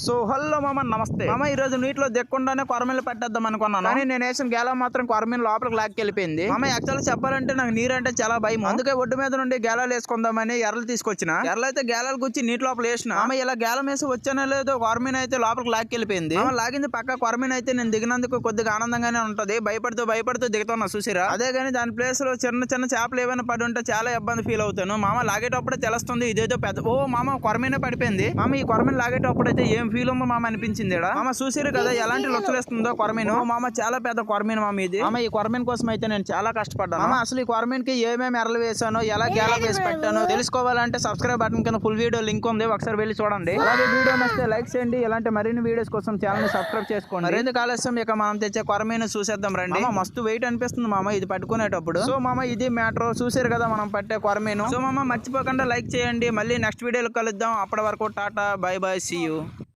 So hello మామ నమస్తే. మామ ఈ రోజు నీటిలో దిక్కుండానే కొరమీలు పెట్టేద్దాం అనుకున్నాను. కానీ నేను వేసిన గేల మాత్రం కొరమీలు లోపలికి లాక్కెళ్ళిపోయింది. మామ యాక్చువల్ చెప్పాలంటే నాకు నీరు అంటే చాలా భయం అందుకే ఒడ్డు మీద నుండి గేలాలు వేసుకుందామని ఎర్రలు తీసుకొచ్చిన. ఎర్రలు అయితే గేలాలు గుచ్చి నీటి లోపల వేసిన. మామ ఇలా గేలం వేసి వచ్చానో లేదో కొరమీన్ అయితే లోపలికి లాక్కెళ్ళిపోయింది. మామ లాగింది పక్క కొరమీన్ అయితే నేను దిగినందుకు కొద్దిగా ఆనందంగానే ఉంటది. భయపడుతూ భయపడుతూ దిగుతున్నా చూసిరా? అదే కానీ దాని ప్లేస్లో చిన్న చిన్న చేపలు ఏమైనా పడి ఉంటే చాలా ఇబ్బంది ఫీల్ అవుతాను. మామ లాగేటప్పుడే తెలుస్తుంది ఇదేదో పెద్ద ఓ మామ కొరమీనే పడిపోయింది. మామ ఈ కొరమీన్ లాగేటప్పుడు అయితే ఏం ఫీల్ మామ అనిపించింది. మామ చూసిరు కదా ఎలాంటి లొచ్చలేస్తుందో కొరమీను మామ చాలా పెద్ద కొరమీన్ మామ ఇది. మామ ఈ కొరమీన్ కోసం అయితే నేను చాలా కష్టపడ్డాను. మామ అసలు ఈ కొరమీన్కి ఏమేమి ఎర్రలు వేసానో ఎలా గేల వేసి పెట్టానో తెలుసుకోవాలంటే సబ్స్క్రైబ్ బటన్ కింద ఫుల్ వీడియో లింక్ ఉంది. ఒకసారి వెళ్ళి చూడండి. అలాగే వీడియో నచ్చితే లైక్ చేయండి. ఇలాంటి మరిన్ని వీడియోస్ కోసం ఛానల్ని సబ్స్క్రైబ్ చేసుకోండి. మరింత ఆలస్యం ఇక మనం తెచ్చే కొరమీను చూసేద్దాం రండి. మస్తు వెయిట్ అనిపిస్తుంది మామ ఇది పట్టుకునేటప్పుడు. సో మామ ఇది మ్యాటర్ చూసారు కదా మనం పట్టే కొరమీను సో మామ మర్చిపోకుండా లైక్ చేయండి. మళ్ళీ నెక్స్ట్ వీడియోలో కలుద్దాం. అప్పటి వరకు Tata bye bye see you